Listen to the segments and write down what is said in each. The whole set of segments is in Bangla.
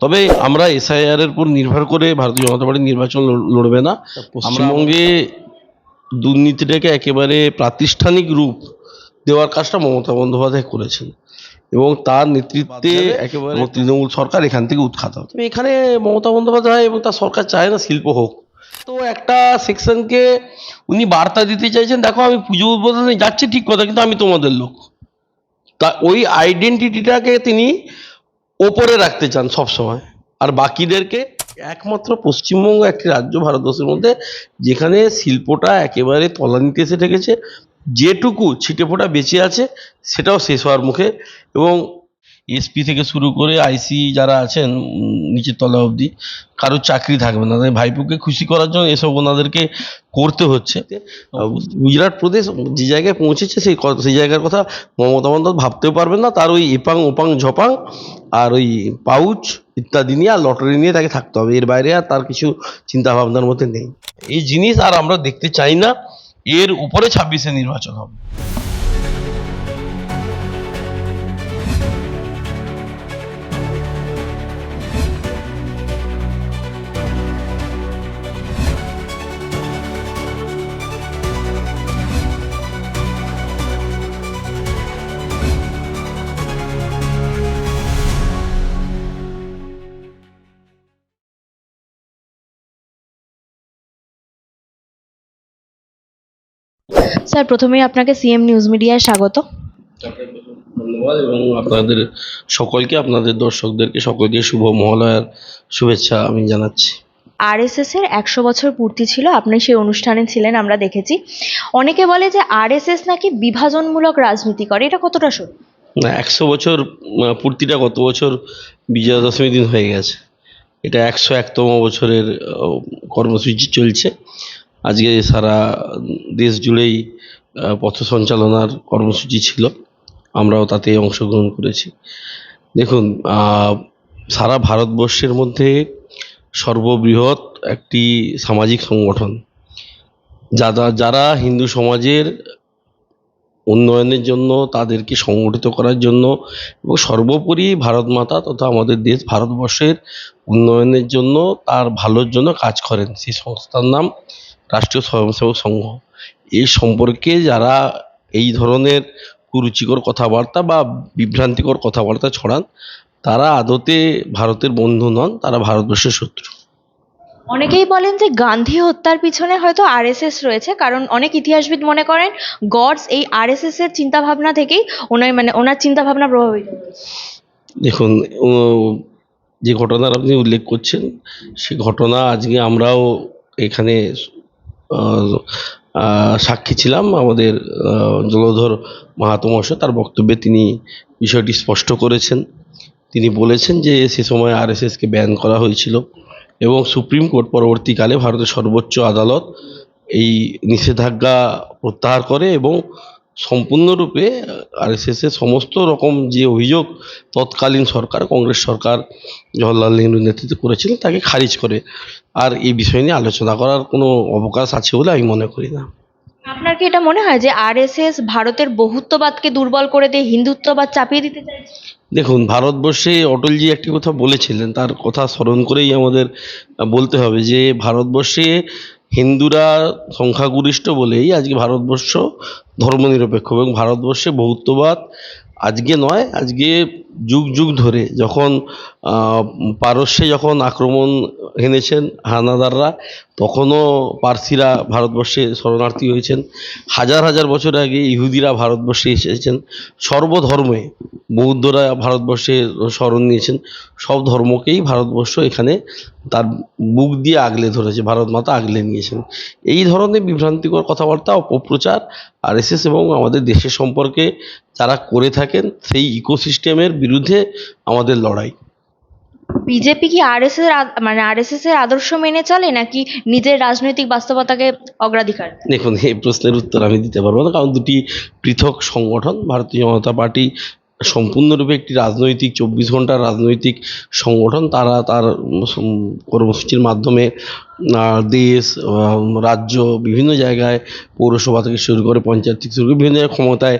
তবে আমরা এসআইআর এর উপর নির্ভর করে ভারতীয় জনতা পার্টি নির্বাচন লড়বে না। পশ্চিমবঙ্গে দুর্নীতিটাকে একেবারে প্রাতিষ্ঠানিক রূপ দেওয়ার কাজটা মমতা বন্দ্যোপাধ্যায় করেছেন এবং তার নেতৃত্বে একেবারে তৃণমূল সরকার এখান থেকে উৎখাত হবে। তবে এখানে মমতা বন্দ্যোপাধ্যায় এবং তার সরকার চায় না শিল্প হোক। তো একটা সেকশনকে উনি বার্তা দিতে চাইছেন দেখো আমি পুজো উদ্বোধনে যাচ্ছি ঠিক কথা কিন্তু আমি তোমাদের লোক। তা ওই আইডেন্টিটিটাকে তিনি ওপরে রাখতে চান সব সময় আর বাকিদেরকে একমাত্র পশ্চিমবঙ্গ একটি রাজ্য ভারতবর্ষের মধ্যে, যেখানে শিল্পটা একেবারে তলানিতে এসে ঠেকেছে। যেটুকু ছিটেফোঁটা বেঁচে আছে, সেটাও শেষ হওয়ার মুখে এবং এসপি থেকে শুরু করে আইসি যারা আছেন নিচের তলা অবধি কারোর চাকরি থাকবে না। তাই ভাইপোকে খুশি করার জন্য এসব ওনাদেরকে করতে হচ্ছে। গুজরাট প্রদেশ যে জায়গায় পৌঁছেছে সেই সেই জায়গার কথা মমতা বন্দ্যোপাধ্যায় ভাবতেও পারবেন না। তার ওই এপাং ওপাং, ঝপাং আর ওই পাউচ ইত্যাদি নিয়ে আর লটারি নিয়ে তাকে থাকতে হবে। এর বাইরে আর তার কিছু চিন্তা ভাবনার মধ্যে নেই। এই জিনিস আর আমরা দেখতে চাই না। এর উপরে ছাব্বিশে নির্বাচন হবে। স্যার প্রথমেই আপনাকে সিএম নিউজ মিডিয়ায় স্বাগত। ধন্যবাদ এবং আপনাদের সকলকে আপনাদের দর্শকদেরকে সকলকে শুভ মহালয়ার শুভেচ্ছা আমি জানাচ্ছি। আরএসএস এর একশো বছর পূর্তি ছিল আপনি সেই অনুষ্ঠানে ছিলেন আমরা দেখেছি। অনেকে বলে যে আরএসএস নাকি বিভাজনমূলক রাজনীতি করে এটা কতটা সত্যি? না একশো বছর পূর্তিটা গত বছর? বিজয়া দশমী দিন হয়ে গেছে। এটা একশো একতম বছরের কর্মসূচি চলছে। আজকে সারা দেশ জুড়েই পথ সঞ্চালনার কর্মসূচি ছিল। আমরাও তাতে অংশগ্রহণ করেছি। দেখুন সারা ভারতবর্ষের মধ্যে সর্ববৃহৎ একটি সামাজিক সংগঠন। যারা যারা হিন্দু সমাজের উন্নয়নের জন্য, তাদেরকে সংগঠিত করার জন্য এবং সর্বোপরি ভারত মাতা তথা আমাদের দেশ ভারতবর্ষের উন্নয়নের জন্য, তার ভালোর জন্য কাজ করেন। সেই সংস্থার নাম রাষ্ট্রীয় স্বয়ংসেবক সংঘ। এই সম্পর্কে যারা এই ধরনের কুরুচিকর কথাবার্তা বা বিভ্রান্তিকর কথাবার্তা ছড়ান তারা আদতে ভারতের বন্ধু নন তারা ভারতবর্ষের শত্রু। অনেকেই বলেন যে গান্ধী হত্যার পিছনে হয়তো আরএসএস রয়েছে কারণ অনেক ইতিহাসবিদ মনে করেন গডস এই আরএসএস এর চিন্তা ভাবনা থেকেই ওনার মানে ওনার চিন্তাভাবনা প্রভাবিত। দেখুন যে ঘটনার আপনি উল্লেখ করছেন সে ঘটনা আজকে আমরাও এখানে সাক্ষী ছিলাম আমাদের জলধর মাহাতো মহাশয়। তার বক্তব্যে তিনি বিষয়টি স্পষ্ট করেছেন। তিনি বলেছেন যে সে সময় আরএসএসকে ব্যান করা হয়েছিল এবং সুপ্রিম কোর্ট পরবর্তীকালে ভারতের সর্বোচ্চ আদালত এই নিষেধাজ্ঞা প্রত্যাহার করে এবং সম্পূর্ণরূপে আরএসএস এর সমস্ত রকম যে অভিযোগ তৎকালীন সরকার কংগ্রেস সরকার জওয়াহরলাল নেহরুর নেতৃত্বে করেছিলেন তাকে খারিজ করে। আর এই বিষয় নিয়ে আলোচনা করার কোনো অবকাশ আছে বলে আমি মনে করি না। আপনার কি এটা মনে হয় যে আরএসএস ভারতের বহুত্ববাদকে দুর্বল করে দিয়ে হিন্দুত্ববাদ চাপিয়ে দিতে চাইছে? দেখুন ভারতবর্ষে অটলজি একটি কথা বলেছিলেন তার কথা স্মরণ করেই আমাদের বলতে হবে যে ভারতবর্ষে হিন্দুরা সংখ্যাগরিষ্ঠ বলেই আজকে ভারতবর্ষ ধর্মনিরপেক্ষ এবং ভারতবর্ষে বহুত্ববাদ আজকে নয় আজকে যুগ যুগ ধরে যখন পারস্যে যখন আক্রমণ এনেছেন হানাদাররা, তখনও পার্সিরা ভারতবর্ষে শরণার্থী হয়েছেন। হাজার হাজার বছর আগে ইহুদিরা ভারতবর্ষে এসেছেন। সর্বধর্মে বৌদ্ধরা ভারতবর্ষে শরণ নিয়েছেন। সব ধর্মকেই ভারতবর্ষ এখানে তার বুক দিয়ে আগলে ধরেছে, ভারত মাতা আগলে নিয়েছেন। এই ধরনের বিভ্রান্তিকর কথাবার্তা, অপপ্রচার, আর আরএসএস এবং আমাদের দেশের সম্পর্কে যারা করে থাকেন, সেই ইকোসিস্টেমের বিরুদ্ধে আমাদের লড়াই বিজেপি কি আরএসএস এর আদ- মানে আরএসএস এর আদর্শ মেনে চলে নাকি নিজের রাজনৈতিক বাস্তবতাকে অগ্রাধিকার দেয়? দেখুন এই প্রশ্নের উত্তর আমি দিতে পারব না কারণ দুটি পৃথক সংগঠন ভারতীয় জনতা পার্টি সম্পূর্ণরূপে একটি রাজনৈতিক, চব্বিশ ঘণ্টার রাজনৈতিক সংগঠন। তারা তার কর্মসূচির মাধ্যমে দেশ রাজ্য বিভিন্ন জায়গায় পৌরসভা থেকে শুরু করে পঞ্চায়েত থেকে শুরু করে বিভিন্ন জায়গায় ক্ষমতায়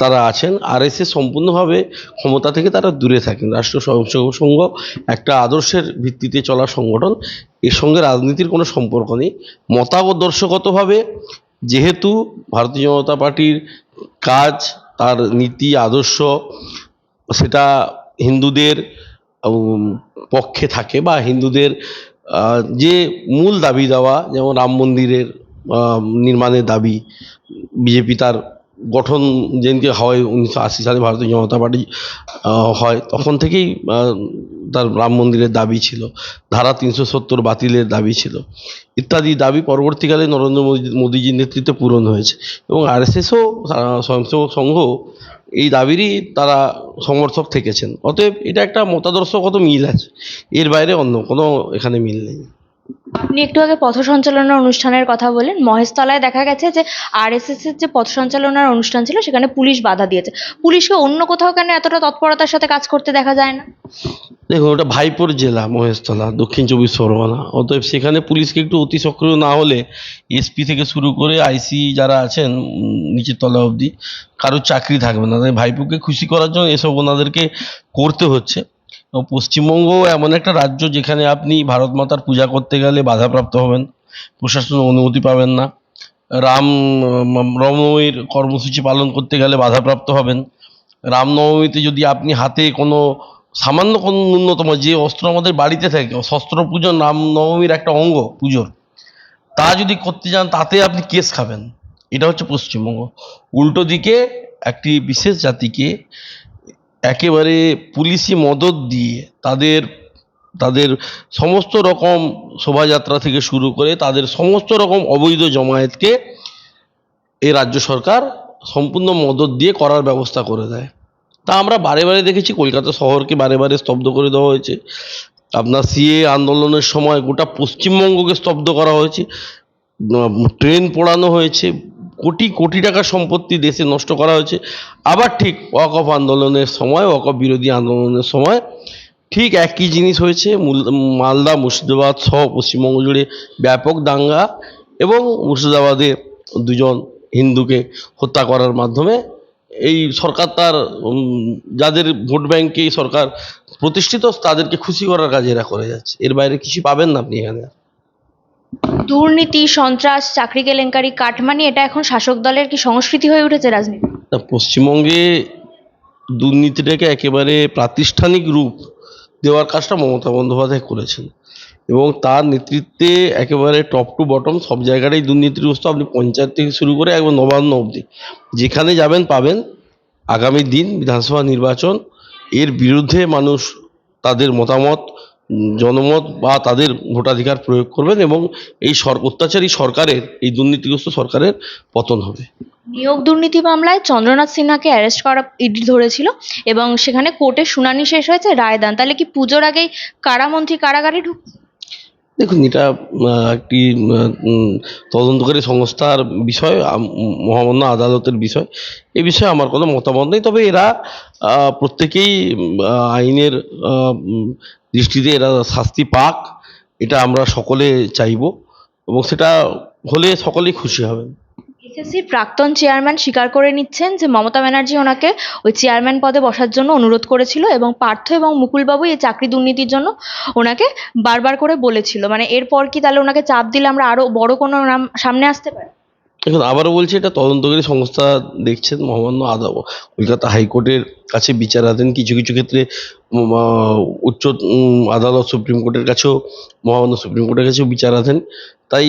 তারা আছেন। আর এস সম্পূর্ণভাবে ক্ষমতা থেকে তারা দূরে থাকেন। রাষ্ট্র সংঘ একটা আদর্শের ভিত্তিতে চলা সংগঠন। এর সঙ্গে রাজনীতির কোনো সম্পর্ক নেই। মতাবদর্শগতভাবে যেহেতু ভারতীয় জনতা পার্টির কাজ তার নীতি, আদর্শ সেটা হিন্দুদের পক্ষে থাকে বা হিন্দুদের যে মূল দাবি দেওয়া, যেমন রাম মন্দিরের নির্মাণের দাবি, বিজেপি তার গঠন যেদিনকে হয় উনিশশো আশি সালে ভারতীয় জনতা পার্টি হয়, তখন থেকেই তার রাম মন্দিরের দাবি ছিল। ধারা তিনশো সত্তর বাতিলের দাবি ছিল। ইত্যাদি দাবি পরবর্তীকালে নরেন্দ্র মোদী, মোদীজির নেতৃত্বে পূরণ হয়েছে। এবং আরএসএসও স্বয়ংসেবক সংঘ এই দাবিরই তারা সমর্থক থেকেছেন। অতএব এটা একটা মতাদর্শগত মিল আছে। এর বাইরে অন্য কোনো এখানে মিল নেই। আপনি একটু আগে পথ সঞ্চালনার অনুষ্ঠানের কথা বলেন। মহেশতলায় দেখা গেছে যে আরএসএস এর যে পথ সঞ্চালনার অনুষ্ঠান ছিল, সেখানে পুলিশ বাধা দিয়েছে। পুলিশকে অন্য কোথাও কেন এতটা তৎপরতার সাথে কাজ করতে দেখা যায় না? দেখুন, ওটা ভাইপুর জেলা, মহেশতলা, দক্ষিণ চব্বিশ পরগনা। অতএব সেখানে পুলিশকে একটু অতি সক্রিয় না হলে এসপি থেকে শুরু করে আইসি যারা আছেন নিচের তলা অবধি, কারোর চাকরি থাকবে না। তাই ভাইপোকে খুশি করার জন্য এসব ওনাদেরকে করতে হচ্ছে। পশ্চিমবঙ্গ এমন একটা রাজ্য যেখানে আপনি ভারত মাতার পূজা করতে গেলে বাধাপ্রাপ্ত হবেন প্রশাসনের অনুমতি পাবেন না, রাম রামনবমীর কর্মসূচি পালন করতে গেলে বাধাপ্রাপ্ত হবেন, রামনবমীতে যদি আপনি হাতে কোনো সামান্য কোনো ন্যূনতম যে অস্ত্র আমাদের বাড়িতে থাকে, শস্ত্র পুজো রামনবমীর একটা অঙ্গ পুজোর, তা যদি করতে যান তাতে আপনি কেস খাবেন, এটা হচ্ছে পশ্চিমবঙ্গ। উল্টো দিকে একটি বিশেষ জাতিকে একেবারে পুলিশি মদত দিয়ে তাদের তাদের সমস্ত রকম শোভাযাত্রা থেকে শুরু করে তাদের সমস্ত রকম অবৈধ জমায়েতকে এ রাজ্য সরকার সম্পূর্ণ মদত দিয়ে করার ব্যবস্থা করে দেয়। তা আমরা বারে বারে দেখেছি, কলকাতা শহরকে বারে বারে স্তব্ধ করে দেওয়া হয়েছে। আপনার সিএ আন্দোলনের সময় গোটা পশ্চিমবঙ্গকে স্তব্ধ করা হয়েছে। ট্রেন পোড়ানো হয়েছে কোটি কোটি টাকার সম্পত্তি দেশে নষ্ট করা হয়েছে। আবার ঠিক ওয়াকফ আন্দোলনের সময় ওয়াকফ বিরোধী আন্দোলনের সময় ঠিক একই জিনিস হয়েছে। মালদা, মুর্শিদাবাদ সহ পশ্চিমবঙ্গ জুড়ে ব্যাপক দাঙ্গা এবং মুর্শিদাবাদে দুজন হিন্দুকে হত্যা করার মাধ্যমে এই সরকার তার যাদের ভোট ব্যাংকে সরকার প্রতিষ্ঠিত, তাদেরকে খুশি করার কাজ এরা করে যাচ্ছে। এর বাইরে কিছু পাবেন না আপনি এখানে। দুর্নীতি, সন্ত্রাস, চাকরি কেলেঙ্কারি, কাটমানি, এটা এখন শাসক দলের কি সংস্কৃতি হয়ে উঠেছে রাজনীতি? তা পশ্চিমবঙ্গে দুর্নীতিটাকে একেবারে প্রাতিষ্ঠানিক রূপ দেওয়ার কাজটা মমতা বন্দ্যোপাধ্যায় করেছেন। এবং তার নেতৃত্বে একেবারে টপ টু বটম সব জায়গাটাই দুর্নীতিগ্রস্ত আপনি পঞ্চায়েত থেকে শুরু করে একবার নবান্ন অবধি যেখানে যাবেন পাবেন আগামী দিন বিধানসভা নির্বাচন। এর বিরুদ্ধে মানুষ তাদের মতামত জনমত বা তাদের ভোটাধিকার প্রয়োগ করবেন এবং এই সর অত্যাচারী সরকারের এই দুর্নীতিগ্রস্ত সরকারের পতন হবে। নিয়োগ দুর্নীতি মামলায় চন্দ্রনাথ সিনহাকে অ্যারেস্ট করা ইডি ধরেছিল এবং সেখানে কোর্টের শুনানি শেষ হয়েছে রায়দান তাহলে কি পুজোর আগেই কারামন্ত্রী কারাগারে ঢুক? দেখুন এটা একটি তদন্তকারী সংস্থার বিষয় মহামান্য আদালতের বিষয়। এ বিষয়ে আমার কোনো মতামত নেই। তবে এরা প্রত্যেকেই আইনের দৃষ্টিতে এরা শাস্তি পাক, এটা আমরা সকলে চাইব এবং সেটা হলে সকলেই খুশি হবেন এসএসসির প্রাক্তন চেয়ারম্যান স্বীকার করে নিচ্ছেন যে মমতা ব্যানার্জি ওনাকে ওই চেয়ারম্যান পদে বসার জন্য অনুরোধ করেছিল এবং পার্থ এবং মুকুলবাবু এই চাকরি দুর্নীতির জন্য ওনাকে বারবার করে বলেছিল। মানে এরপর কি তাহলে ওনাকে চাপ দিলে আমরা আরও বড় কোনো নাম সামনে আসতে পারি? এখন আবারও বলছি এটা তদন্তকারী সংস্থা দেখছেন মহামান্য আদা কলকাতা হাইকোর্টের কাছে বিচারাধীন কিছু কিছু ক্ষেত্রে উচ্চ আদালত সুপ্রিম কোর্টের কাছেও মহামান্য সুপ্রিম কোর্টের কাছেও বিচারাধীন তাই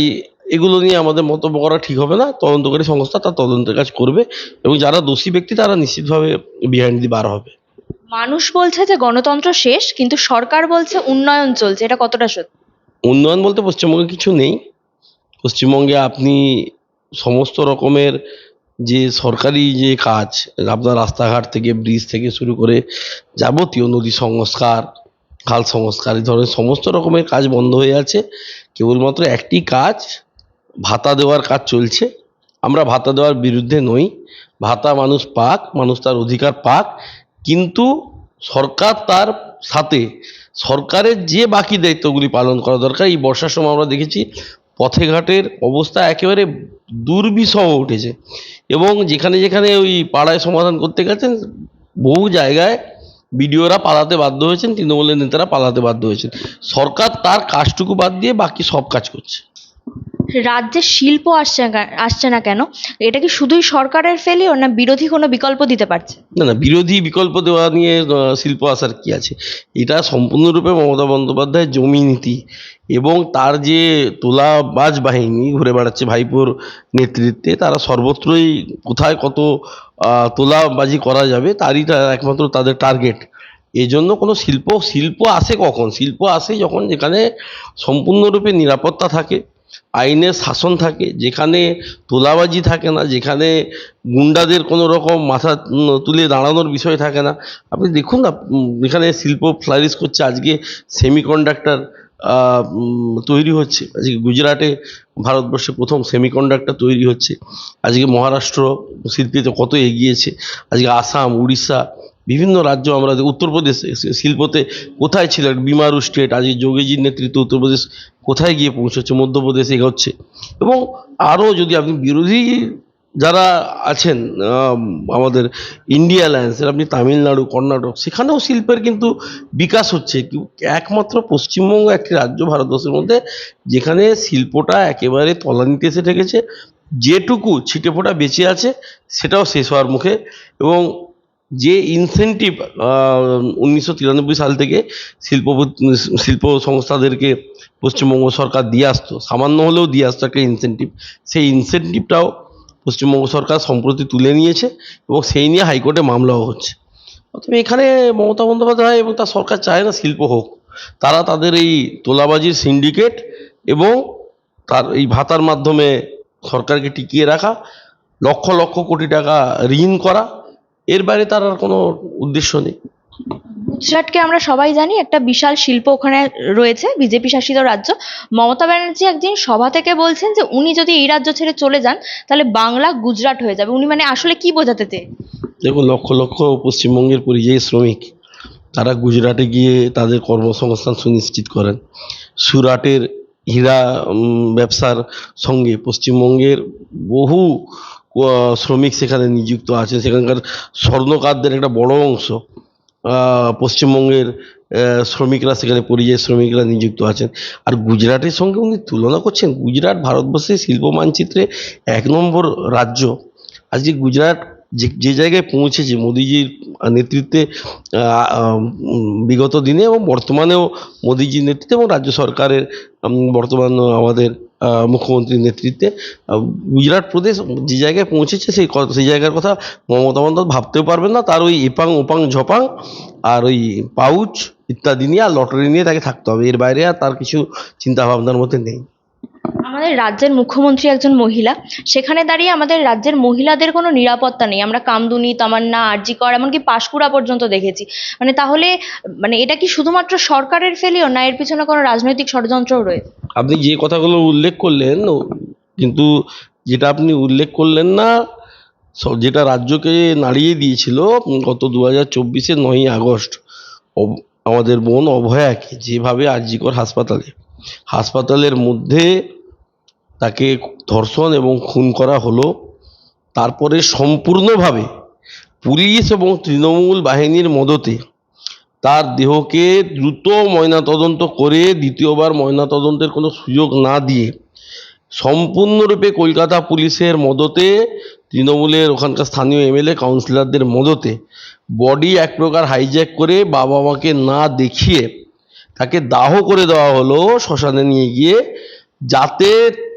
এগুলো নিয়ে আমাদের মন্তব্য করা ঠিক হবে না। তদন্তকারী সংস্থা তার তদন্তের কাজ করবে এবং যারা দোষী ব্যক্তি তারা নিশ্চিতভাবে বিহাইন্ড দি বার হবে। মানুষ বলছে যে গণতন্ত্র শেষ কিন্তু সরকার বলছে উন্নয়ন চলছে। এটা কতটা সত্যি? উন্নয়ন বলতে পশ্চিমবঙ্গে কিছু নেই। পশ্চিমবঙ্গে আপনি সমস্ত রকমের যে সরকারি যে কাজ, আপনার রাস্তাঘাট থেকে ব্রিজ থেকে শুরু করে যাবতীয় নদী সংস্কার, খাল সংস্কার, এই ধরনের সমস্ত রকমের কাজ বন্ধ হয়ে আছে। কেবলমাত্র একটি কাজ, ভাতা দেওয়ার কাজ চলছে। আমরা ভাতা দেওয়ার বিরুদ্ধে নই। ভাতা মানুষ পাক, মানুষ তার অধিকার পাক। কিন্তু সরকার তার সাথে, সরকারের যে বাকি দায়িত্বগুলি পালন করা দরকার, এই বর্ষার সময় আমরা দেখেছি পথে ঘাটের অবস্থা একেবারে দুর্বিষহ উঠেছে। এবং যেখানে যেখানে ওই পাড়ায় সমাধান করতে গেছেন, বহু জায়গায় বিডিওরা পালাতে বাধ্য হয়েছেন, তৃণমূলের নেতারা পালাতে বাধ্য হয়েছেন। সরকার তার কাজটুকু বাদ দিয়ে বাকি সব কাজ করছে। রাজ্যে শিল্প আসছে আসছে না কেন? এটা কি শুধুই সরকারের ফেলিওর না বিরোধী কোনো বিকল্প দিতে পারছে? না না, বিরোধী বিকল্প দেওয়া নিয়ে শিল্প আসার কি আছে? এটা সম্পূর্ণরূপে মমতা বন্দ্যোপাধ্যায়ের জমি নীতি এবং তার যে তোলাবাজ বাহিনী, ঘুরে বেড়াচ্ছে ভাইপোর নেতৃত্বে, তারা সর্বত্রই কোথায় কত তোলাবাজি করা যাবে, তারই একমাত্র তাদের টার্গেট এই জন্য কোনো শিল্প শিল্প আসে কখন? শিল্প আসে যখন যেখানে সম্পূর্ণরূপে নিরাপত্তা থাকে। আইনের শাসন থাকে, যেখানে তোলাবাজি থাকে না, যেখানে গুন্ডাদের কোনো রকম মাথা তুলে দাঁড়ানোর বিষয় থাকে না। আপনি দেখুন না এখানে শিল্প ফ্লারিশ করছে, আজকে সেমিকন্ডাক্টর তৈরি হচ্ছে। আজকে গুজরাটে ভারতবর্ষে প্রথম সেমিকন্ডাক্টর তৈরি হচ্ছে। আজকে মহারাষ্ট্র শিল্পীতে কত এগিয়েছে। আজকে আসাম, উড়িষ্যা বিভিন্ন রাজ্য আমরা উত্তরপ্রদেশ শিল্পতে কোথায় ছিল বিমারু স্টেট আজ যোগীজির নেতৃত্বে উত্তরপ্রদেশ কোথায় গিয়ে পৌঁছচ্ছে মধ্যপ্রদেশ এগোচ্ছে এবং আরও যদি আপনি বিরোধী যারা আছেন আমাদের ইন্ডিয়া অ্যালায়েন্সের, আপনি তামিলনাড়ু, কর্ণাটক, সেখানেও শিল্পের কিন্তু বিকাশ হচ্ছে। একমাত্র পশ্চিমবঙ্গ একটি রাজ্য ভারতবর্ষের মধ্যে, যেখানে শিল্পটা একেবারে তলানিতে এসে ঠেকেছে। যেটুকু ছিটে ফোটা বেঁচে আছে, সেটাও শেষ হওয়ার মুখে। এবং যে ইনসেন্টিভ উনিশশো তিরানব্বই সাল থেকে শিল্প শিল্প সংস্থাদেরকে পশ্চিমবঙ্গ সরকার দিয়ে আসতো, সামান্য হলেও দিয়ে আসতো একটা ইনসেন্টিভ সেই ইনসেন্টিভটাও পশ্চিমবঙ্গ সরকার সম্প্রতি তুলে নিয়েছে এবং সেই নিয়ে হাইকোর্টে মামলাও হচ্ছে। অতএব এখানে মমতা বন্দ্যোপাধ্যায় এবং তার সরকার চায় না শিল্প হোক। তারা তাদের এই তোলাবাজির সিন্ডিকেট এবং তার এই ভাতার মাধ্যমে সরকারকে টিকিয়ে রাখা, লক্ষ লক্ষ কোটি টাকা ঋণ করা এর বাইরে তার আর কোনো উদ্দেশ্য নেই। গুজরাটকে আমরা সবাই জানি একটা বিশাল শিল্প ওখানে রয়েছে বিজেপি শাসিত রাজ্য। মমতা ব্যানার্জি একদিন সভা থেকে বলছেন যে উনি যদি এই রাজ্য ছেড়ে চলে যান তাহলে বাংলা গুজরাট হয়ে যাবে। উনি মানে আসলে কি বোঝাতে চেয়ে? দেখুন লক্ষ লক্ষ পশ্চিমবঙ্গের পরিযায়ী শ্রমিক তারা গুজরাটে গিয়ে তাদের কর্মসংস্থান সুনিশ্চিত করেন। সুরাটের হীরা ব্যবসার সঙ্গে পশ্চিমবঙ্গের বহু শ্রমিক সেখানে নিযুক্ত আছে সেখানকার স্বর্ণকারদের একটা বড় অংশ পশ্চিমবঙ্গের শ্রমিকরা সেখানে পরিযায়ী শ্রমিকরা নিযুক্ত আছেন। আর গুজরাটের সঙ্গে উনি তুলনা করছেন, গুজরাট ভারতবর্ষের শিল্প মানচিত্রে এক নম্বর রাজ্য। আজকে গুজরাট যে যে জায়গায় পৌঁছেছে মোদিজির নেতৃত্বে বিগত দিনে এবং বর্তমানেও মোদিজির নেতৃত্বে এবং রাজ্য সরকারের বর্তমান আমাদের মুখ্যমন্ত্রীর নেতৃত্বে। গুজরাট প্রদেশ যে জায়গায় পৌঁছেছে সেই সেই জায়গার কথা মমতা বন্দ্যোপাধ্যায় ভাবতেও পারবেন না। তার ওই এপাং ওপাং ঝপাং আর ওই পাউচ ইত্যাদি নিয়ে আর লটারি নিয়ে তাকে থাকতে হবে। এর বাইরে আর তার কিছু চিন্তা ভাবনার মধ্যে নেই। আমাদের রাজ্যের মুখ্যমন্ত্রী একজন মহিলা। সেখানে দাঁড়িয়ে আমাদের রাজ্যের মহিলাদের কোনো নিরাপত্তা নেই। আমরা কামদুনি, তামান্না আরজিকর এমনকি পাঁশকুড়া পর্যন্ত দেখেছি। মানে তাহলে মানে এটা কি শুধুমাত্র সরকারের ফেলিওর না, এর পিছনে কোনো রাজনৈতিক ষড়যন্ত্রও রয়েছে? আপনি যে কথাগুলো উল্লেখ করলেন কিন্তু যেটা আপনি উল্লেখ করলেন না যেটা রাজ্যকে নাড়িয়ে দিয়েছিল গত দু হাজার চব্বিশে নয়ই আগস্ট আমাদের বোন অভয়াকে যেভাবে আরজিকর হাসপাতালে, হাসপাতালের মধ্যে তাকে ধর্ষণ এবং খুন করা হলো, তারপরে সম্পূর্ণভাবে পুলিশ এবং তৃণমূল বাহিনীর মদতে তার দেহকে দ্রুত ময়নাতদন্ত করে দ্বিতীয়বার ময়নাতদন্তের কোনো সুযোগ না দিয়ে সম্পূর্ণরূপে কলকাতা পুলিশের মদতে, তৃণমূলের ওখানকার স্থানীয় এমএলএ কাউন্সিলরদের মদতে বডি এক প্রকার হাইজ্যাক করে বাবা মাকে না দেখিয়ে তাকে দাহ করে দেওয়া হলো শ্মশানে নিয়ে গিয়ে যাতে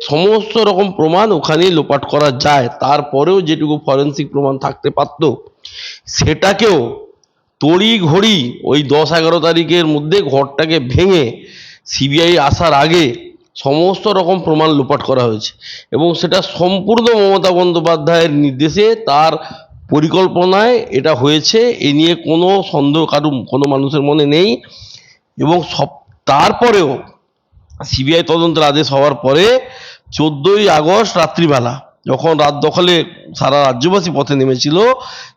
সমস্ত রকম প্রমাণ ওখানেই লোপাট করা যায়। তারপরেও যেটুকু ফরেন্সিক প্রমাণ থাকতে পারত, সেটাকেও তড়ি ঘড়ি ওই দশ এগারো তারিখের মধ্যে ঘরটাকে ভেঙে সিবিআই আসার আগে সমস্ত রকম প্রমাণ লোপাট করা হয়েছে। এবং সেটা সম্পূর্ণ মমতা বন্দ্যোপাধ্যায়ের নির্দেশে তার পরিকল্পনায় এটা হয়েছে, এ নিয়ে কোনো সন্দেহ কারু, কোনো মানুষের মনে নেই। এবং সব, তারপরেও সিবিআই তদন্তের আদেশ হওয়ার পরে চোদ্দোই আগস্ট রাত্রিবেলা যখন রাত দখলে সারা রাজ্যবাসী পথে নেমেছিল,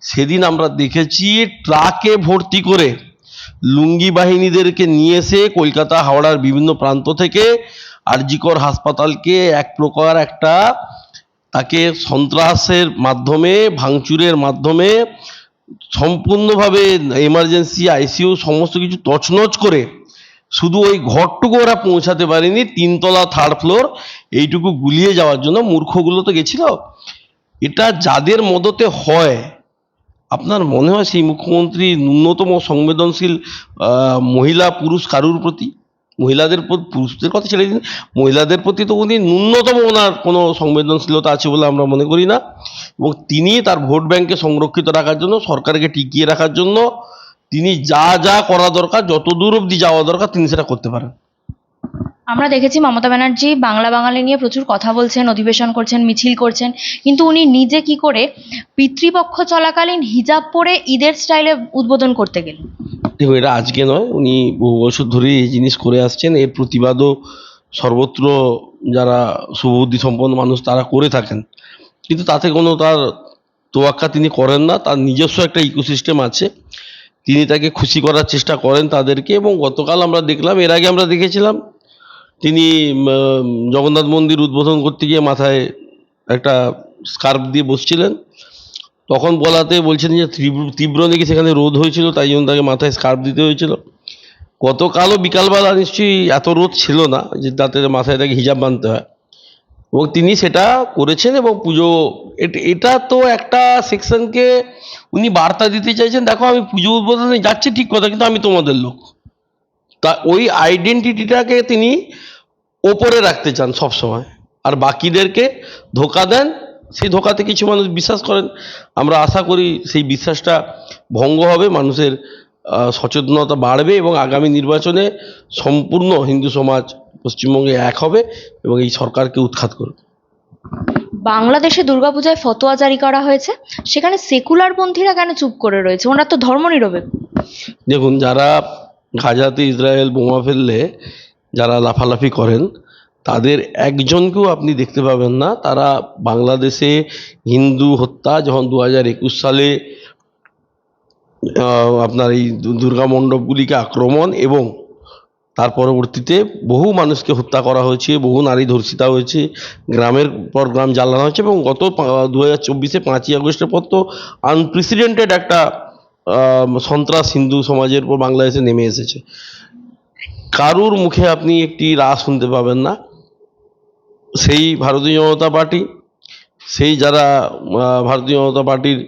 সেদিন আমরা দেখেছি ট্রাকে ভর্তি করে লুঙ্গি বাহিনীদেরকে নিয়ে এসে কলকাতা, হাওড়ার বিভিন্ন প্রান্ত থেকে আরজিকর হাসপাতালকে এক প্রকার একটা তাকে সন্ত্রাসের মাধ্যমে, ভাঙচুরের মাধ্যমে, সম্পূর্ণভাবে এমার্জেন্সি আইসিইউ সমস্ত কিছু তছনছ করে শুধু ওই ঘরটুকু ওরা পৌঁছাতে পারেনি, তিনতলা থার্ড ফ্লোর এইটুকু গুলিয়ে যাওয়ার জন্য মূর্খগুলো তো গেছিল। এটা যাদের মদতে হয়, আপনার মনে হয় সেই মুখ্যমন্ত্রী ন্যূনতম সংবেদনশীল মহিলা, পুরুষ কারুর প্রতি? মহিলাদের পুরুষদের কথা ছেড়ে দিন। মহিলাদের প্রতি তো উনি ন্যূনতম ওনার কোনো সংবেদনশীলতা আছে বলে আমরা মনে করি না। এবং তিনি তার ভোট ব্যাংকে সংরক্ষিত রাখার জন্য, সরকারকে টিকিয়ে রাখার জন্য তিনি যা যা করা দরকার যত দূর অবধি যাওয়া দরকার তিনি সেটা করতে পারেন। আমরা দেখেছি মমতা ব্যানার্জি বাংলা বাঙালি নিয়ে প্রচুর কথা বলছেন অধিবেশন করছেন মিছিল করছেন কিন্তু উনি নিজে কি করে পিতৃপক্ষ চলাকালীন হিজাব পরে ঈদের স্টাইলে উদ্বোধন করতে গেলেন। দেখুন এটা আজকে নয় উনি বহু বছর ধরেই এই জিনিস করে আসছেন। এর প্রতিবাদও সর্বত্র যারা শুভবুদ্ধি সম্পন্ন মানুষ তারা করে থাকেন। কিন্তু তাতে কোনো তার তোয়াক্কা তিনি করেন না তার নিজস্ব একটা ইকোসিস্টেম আছে। তিনি তাকে খুশি করার চেষ্টা করেন তাদেরকে এবং গতকাল আমরা দেখলাম, এর আগে আমরা দেখেছিলাম, তিনি জগন্নাথ মন্দির উদ্বোধন করতে গিয়ে মাথায় একটা স্কার্ফ দিয়ে বসছিলেন। তখন বলাতে বলছেন যে তীব্র তীব্র নাকি সেখানে রোদ হয়েছিল, তাই জন্য তাকে মাথায় স্কার্ফ দিতে হয়েছিল। গতকালও বিকালবেলা নিশ্চয়ই এত রোদ ছিল না যে তাতে মাথায় তাকে হিজাব বাঁধতে হয়। এবং তিনি সেটা করেছেন এবং পুজো এটা তো একটা সেকশনকে উনি বার্তা দিতে চাইছেন, দেখো আমি পুজো উদ্বোধনে যাচ্ছি ঠিক কথা, কিন্তু আমি তোমাদের লোক। তা ওই আইডেন্টিটিটাকে তিনি ওপরে রাখতে চান সব সময় আর বাকিদেরকে ধোকা দেন, সেই ধোকাতে কিছু মানুষ বিশ্বাস করেন। আমরা আশা করি সেই বিশ্বাসটা ভঙ্গ হবে, মানুষের সচেতনতা বাড়বে এবং আগামী নির্বাচনে সম্পূর্ণ হিন্দু সমাজ পশ্চিমবঙ্গে এক হবে এবং এই সরকারকে উৎখাত করবে। বাংলাদেশে দুর্গাপূজায় ফতোয়া জারি করা হয়েছে। সেখানে সেকুলার পন্থীরা কেন চুপ করে রয়েছে? ওনারা তো ধর্ম ধর্মনিরপেক্ষ। দেখুন, যারা গাজাতে ইসরায়েল বোমা ফেললে, যারা লাফালাফি করেন, তাদের একজনকেও আপনি দেখতে পাবেন না। তারা বাংলাদেশে হিন্দু হত্যা, যখন দু হাজার একুশ সালে আপনার এই দুর্গা মণ্ডপগুলিকে আক্রমণ এবং তার পরবর্তীতে বহু মানুষকে হত্যা করা হয়েছে, বহু নারী ধর্ষিতা হয়েছে, গ্রামের পর গ্রাম জ্বালানো হয়েছে এবং গত দু হাজার চব্বিশে পাঁচই আগস্টের পর তো আনপ্রেসিডেন্টেড একটা সন্ত্রাস হিন্দু সমাজের উপর বাংলাদেশে নেমে এসেছে। কারুর মুখে আপনি একটি রাস শুনতে পাবেন না। সেই ভারতীয় জনতা পার্টি, সেই যারা ভারতীয় জনতা পার্টির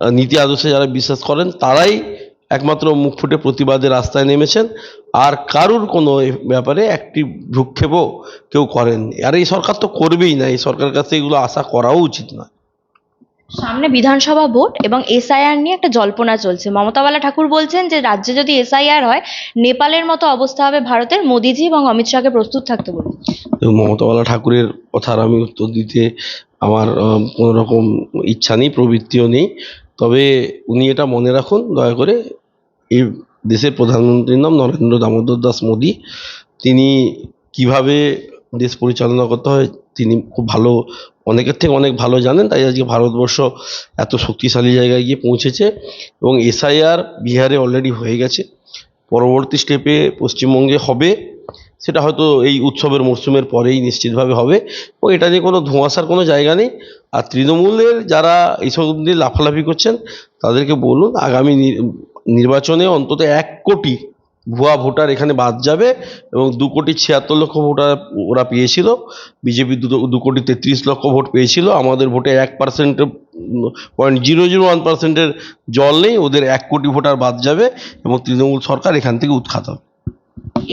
নীতি আদর্শে যারা বিশ্বাস করেন, তারাই একমাত্র মুখ ফুটে প্রতিবাদের রাস্তায় নেমেছেন। আর কারুর কোনো ব্যাপারে একটি ভ্রুক্ষেপও কেউ করেননি। আর এই সরকার তো করবেই না এই সরকারের কাছে এগুলো আশা করাও উচিত না সামনে বিধানসভা ভোট এবং এসআইআর নিয়ে একটা জল্পনা চলছে। মমতাবালা ঠাকুর বলছেন যে রাজ্যে যদি এসআইআর হয় নেপালের মতো অবস্থা হবে ভারতের। মোদিজি এবং অমিত শাহকে প্রস্তুত থাকতে বলুন। এবং মমতাওয়ালা ঠাকুরের কথার আমি উত্তর দিতে আমার কোনো রকম ইচ্ছা নেই প্রবৃত্তিও নেই। তবে উনি এটা মনে রাখুন দয়া করে এই দেশের প্রধানমন্ত্রীর নাম নরেন্দ্র দামোদর দাস মোদী। তিনি কীভাবে দেশ পরিচালনা করতে হয়, তিনি খুব ভালো, অনেকের থেকে অনেক ভালো জানেন, তাই আজকে ভারতবর্ষ এত শক্তিশালী জায়গায় গিয়ে পৌঁছেছে এবং এসআইআর বিহারে অলরেডি হয়ে গেছে। পরবর্তী স্টেপে পশ্চিমবঙ্গে হবে, সেটা হয়তো এই উৎসবের মরশুমের পরেই নিশ্চিতভাবে হবে। এবং এটা নিয়ে কোনো ধোঁয়াশার কোনো জায়গা নেই। আর তৃণমূলের যারা এইসব নিয়ে লাফালাফি করছেন, তাদেরকে বলুন, আগামী নির্বাচনে অন্তত এক কোটি ভুয়া ভোটার এখানে বাদ যাবে এবং দু কোটি ছিয়াত্তর লক্ষ ভোটার ওরা পেয়েছিল। বিজেপি দু কোটি তেত্রিশ লক্ষ ভোট পেয়েছিল। আমাদের ভোটে এক percent point zero zero one পার্সেন্টের জল নেই ওদের এক কোটি ভোটার বাদ যাবে এবং তৃণমূল সরকার এখান থেকে উৎখাত হবে।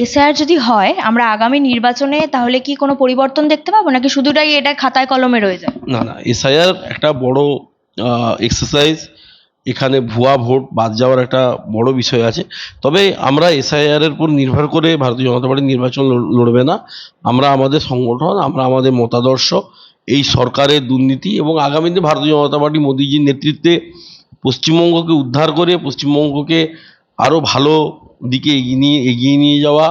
এসআইআর যদি হয় আমরা আগামী নির্বাচনে তাহলে কি কোনো পরিবর্তন দেখতে পাবো? নাকি শুধুটাই এটা খাতায় কলমে রয়ে যায়? না না এসআইআর একটা বড় এক্সারসাইজ এখানে ভুয়া ভোট বাদ যাওয়ার একটা বড় বিষয় আছে। তবে আমরা এসআইআর এর উপর নির্ভর করে ভারতীয় জনতা পার্টি নির্বাচন লড়বে না। আমরা আমাদের সংগঠন, আমরা আমাদের মতাদর্শ, এই সরকারের দুর্নীতি এবং আগামী দিনে ভারতীয় জনতা পার্টি মোদীজির নেতৃত্বে পশ্চিমবঙ্গকে উদ্ধার করে, পশ্চিমবঙ্গকে আরও ভালো দিকে এগিয়ে নিয়ে এগিয়ে নিয়ে যাওয়া,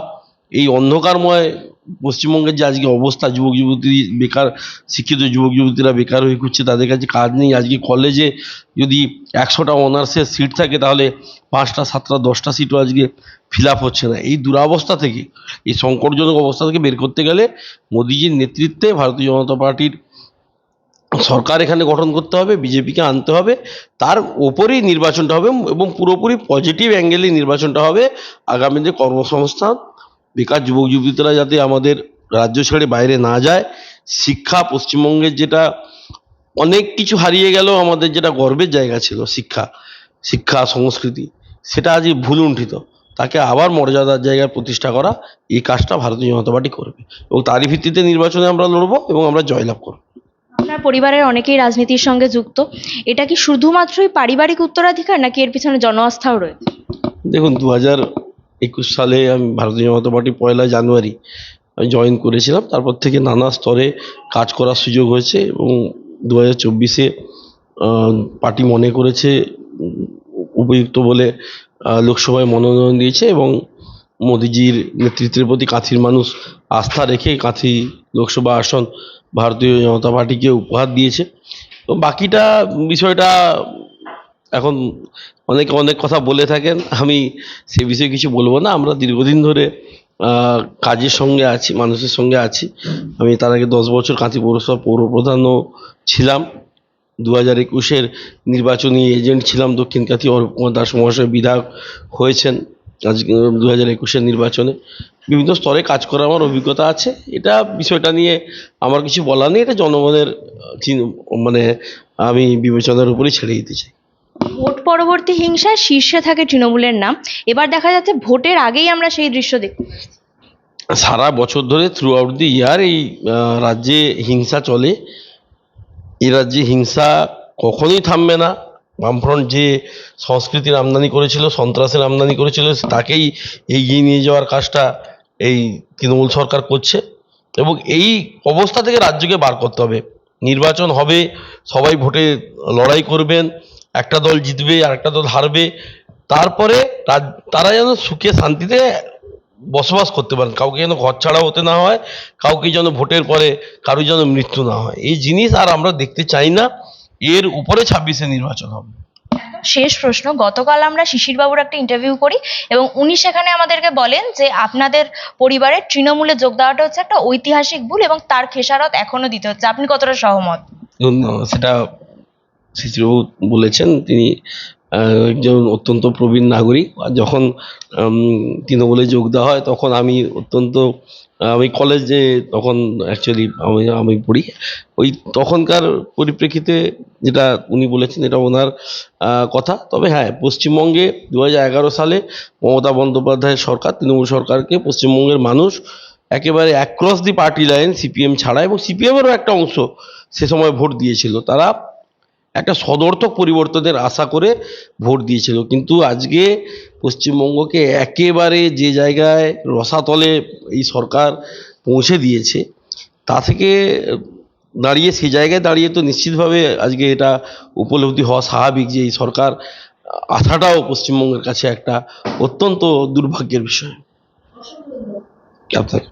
এই অন্ধকারময় পশ্চিমবঙ্গের যে আজকে অবস্থা, যুবক যুবতী, বেকার, শিক্ষিত যুবক যুবতীরা বেকার হয়ে ঘুরছে তাদের কাছে কাজ নেই। আজকে কলেজে যদি একশোটা অনার্সের সিট থাকে, তাহলে পাঁচটা, সাতটা, দশটা সিটও আজকে ফিল আপ হচ্ছে না। এই দুরাবস্থা থেকে, এই সংকটজনক অবস্থা থেকে বের করতে গেলে মোদিজির নেতৃত্বে ভারতীয় জনতা পার্টির সরকার এখানে গঠন করতে হবে, বিজেপিকে আনতে হবে। তার ওপরেই নির্বাচনটা হবে এবং পুরোপুরি পজিটিভ অ্যাঙ্গেলেই নির্বাচনটা হবে আগামী যে কর্মসংস্থান বেকার যুবক যুবতীরা যাতে আমাদের রাজ্য ছেড়ে বাইরে না যায় শিক্ষা পশ্চিমবঙ্গের যেটা অনেক কিছু হারিয়ে গেল আমাদের যেটা গর্বের জায়গা ছিল শিক্ষা শিক্ষা সংস্কৃতি সেটা আজ ভুলুণ্ঠিত তাকে আবার মর্যাদার জায়গায় প্রতিষ্ঠা করা এই কাজটা ভারতীয় জনতা পার্টি করবে এবং তারই ভিত্তিতে নির্বাচনে আমরা লড়বো এবং আমরা জয়লাভ করব। আপনার পরিবারের অনেকেই রাজনীতির সঙ্গে যুক্ত। এটা কি শুধুমাত্রই পারিবারিক উত্তরাধিকার নাকি এর পিছনে জনআস্থাও রয়েছে? দেখুন দু হাজার একুশ সালে আমি ভারতীয় জনতা পার্টি পয়লা জানুয়ারি আমি জয়েন করেছিলাম। তারপর থেকে নানা স্তরে কাজ করার সুযোগ হয়েছে এবং দু হাজার চব্বিশে পার্টি মনে করেছে, উপযুক্ত বলে লোকসভায় মনোনয়ন দিয়েছে এবং মোদিজির নেতৃত্বের প্রতি কাঁথির মানুষ আস্থা রেখে কাঁথি লোকসভা আসন ভারতীয় জনতা পার্টিকে উপহার দিয়েছে। বাকিটা বিষয়টা এখন অনেকে অনেক কথা বলে থাকেন, আমি সে বিষয়ে কিছু বলব না। আমরা দীর্ঘদিন ধরে কাজের সঙ্গে আছি, মানুষের সঙ্গে আছি। আমি তার আগে দশ বছর কাঁথি পৌরসভা পৌরপ্রধানও ছিলাম। দু হাজার একুশের নির্বাচনী এজেন্ট ছিলাম, দক্ষিণ কাঁথি অরূপ কুমার দাস মহাশয় বিধায়ক হয়েছেন আজকে দু হাজার একুশের নির্বাচনে। বিভিন্ন স্তরে কাজ করার আমার অভিজ্ঞতা আছে। এটা বিষয়টা নিয়ে আমার কিছু বলার নেই, এটা জনগণের মানে আমি বিবেচনার উপরেই ছেড়ে দিতে চাই। ভোট পরবর্তী হিংসায় শীর্ষে থাকে তৃণমূলের নাম। এবার দেখা যাচ্ছে ভোটের আগেই আমরা সেই দৃশ্য দেখি সারা বছর ধরে থ্রু আউট দি ইয়ার এই রাজ্যে হিংসা চলে। এই রাজ্যে হিংসা কখনোই থামবে না। বামফ্রন্ট যে সংস্কৃতির আমদানি করেছিল, সন্ত্রাসের আমদানি করেছিল, তাকেই এগিয়ে নিয়ে যাওয়ার কাজটা এই তৃণমূল সরকার করছে। এবং এই অবস্থা থেকে রাজ্যকে বার করতে হবে। নির্বাচন হবে, সবাই ভোটে লড়াই করবেন। একটা দল জিতবে আর একটা দল হারবে। তারপরে তারা যেন সুখে শান্তিতে বসবাস করতে পারেন। কাউকে যেন ঘর ছাড়া হতে না হয় কাউকে যেন ভোটের পরে কারও যেন মৃত্যু না হয়। এই জিনিস আর আমরা দেখতে চাই না। এর উপরে ছাব্বিশে নির্বাচন হবে। শেষ প্রশ্ন। গতকাল আমরা শিশিরবাবুর একটা ইন্টারভিউ করি এবং উনি সেখানে আমাদেরকে বলেন যে আপনাদের পরিবারে তৃণমূলে যোগ দেওয়াটা হচ্ছে একটা ঐতিহাসিক ভুল এবং তার খেসারত এখনও দিতে হচ্ছে। আপনি কতটা সহমত? সেটা শিশিরবাবু বলেছেন, তিনি একজন অত্যন্ত প্রবীণ নাগরিক। আর যখন তৃণমূলে যোগ দেওয়া হয়, তখন আমি অত্যন্ত আমি কলেজে তখন অ্যাকচুয়ালি আমি আমি পড়ি। ওই তখনকার পরিপ্রেক্ষিতে যেটা উনি বলেছেন, এটা ওনার কথা। তবে হ্যাঁ পশ্চিমবঙ্গে দু সালে মমতা বন্দ্যোপাধ্যায়ের সরকার, তৃণমূল সরকারকে পশ্চিমবঙ্গের মানুষ একেবারে across the party line CPM ছাড়া এবং সিপিএমেরও একটা অংশ সে সময় ভোট দিয়েছিল। তারা একটা সদর্থক পরিবর্তনের আশা করে ভোট দিয়েছিল। কিন্তু আজকে পশ্চিমবঙ্গকে একেবারে যে জায়গায় রসাতলে এই সরকার পৌঁছে দিয়েছে, তা থেকে দাঁড়িয়ে সে জায়গায় দাঁড়িয়ে তো নিশ্চিতভাবে আজকে এটা উপলব্ধি হওয়া স্বাভাবিক যে এই সরকার আসাটাও পশ্চিমবঙ্গের কাছে একটা অত্যন্ত দুর্ভাগ্যের বিষয়। আপনাকে